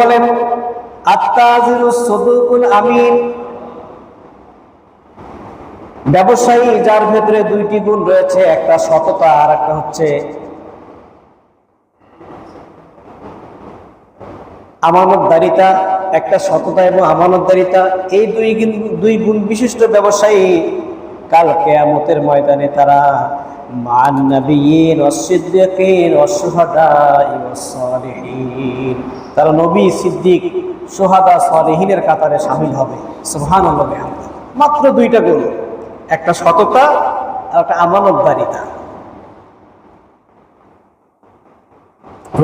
বলেন আমিন। ব্যবসায়ী যার ভেতরে দুইটি গুণ রয়েছে, একটা সততা আর একটা হচ্ছে, আমানতদারিতা, একটা সততা এবং আমানতদারিতা। এই দুই দুই গুণ বিশিষ্ট ব্যবসায়ী কাল কেয়ামতের ময়দানে তারা তারা নবী, সিদ্দিক সোহাদা কাতারে সামিল হবে। মাত্র দুইটা গুণ। একটা সততা আর একটা আমানতদারিতা।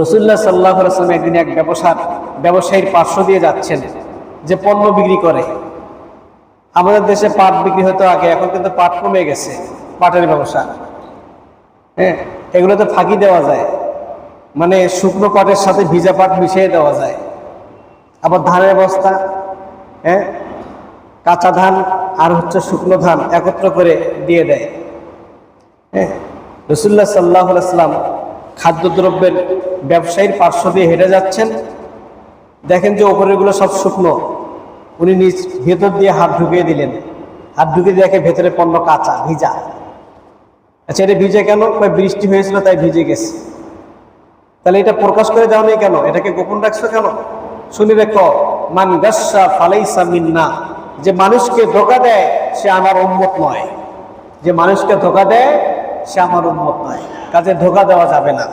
রসুল্লাহ সাল্লাহ আসলাম একদিন এক ব্যবসার ব্যবসায়ীর পার্শ্ব দিয়ে যাচ্ছেন যে পণ্য বিক্রি করে। আমাদের দেশে পাট বিক্রি হতো আগে, এখন কিন্তু পাট কমে গেছে, পাটের ব্যবসা। হ্যাঁ এগুলোতে ফাঁকি দেওয়া যায়। মানে শুকনো পাটের সাথে ভিজা পাট মিশিয়ে দেওয়া যায়। আবার ধানের বস্তা হ্যাঁ কাঁচা ধান আর হচ্ছে শুকনো ধান একত্র করে দিয়ে দেয়। হ্যাঁ রসুল্লাহ সাল্লাহ সাল্লাম খাদ্যদ্রব্যের ব্যবসায়ীর পার্শ্ব দিয়ে হেঁটে যাচ্ছেন। দেখেন যে ওপরেরগুলো সব শুকনো। উনি নিজ ভেতর দিয়ে হাত ঢুকিয়ে দিলেন। হাত ঢুকিয়ে দেখে ভেতরে পণ্য কাঁচা, ভিজা। আচ্ছা এটা ভিজে কেন? বৃষ্টি হয়েছিল, তাই ভিজে গেছে। তাহলে এটা প্রকাশ করে দাও নেই কেন? এটাকে গোপন রাখছো কেন? শুনি রেখো, মান গাসা ফালাইসা মিন্না। যে মানুষকে ধোকা দেয়, সে আমার উন্মত নয়। যে মানুষকে ধোকা দেয়, সে আমার উন্মত নয়। কাজে ধোকা দেওয়া যাবে না।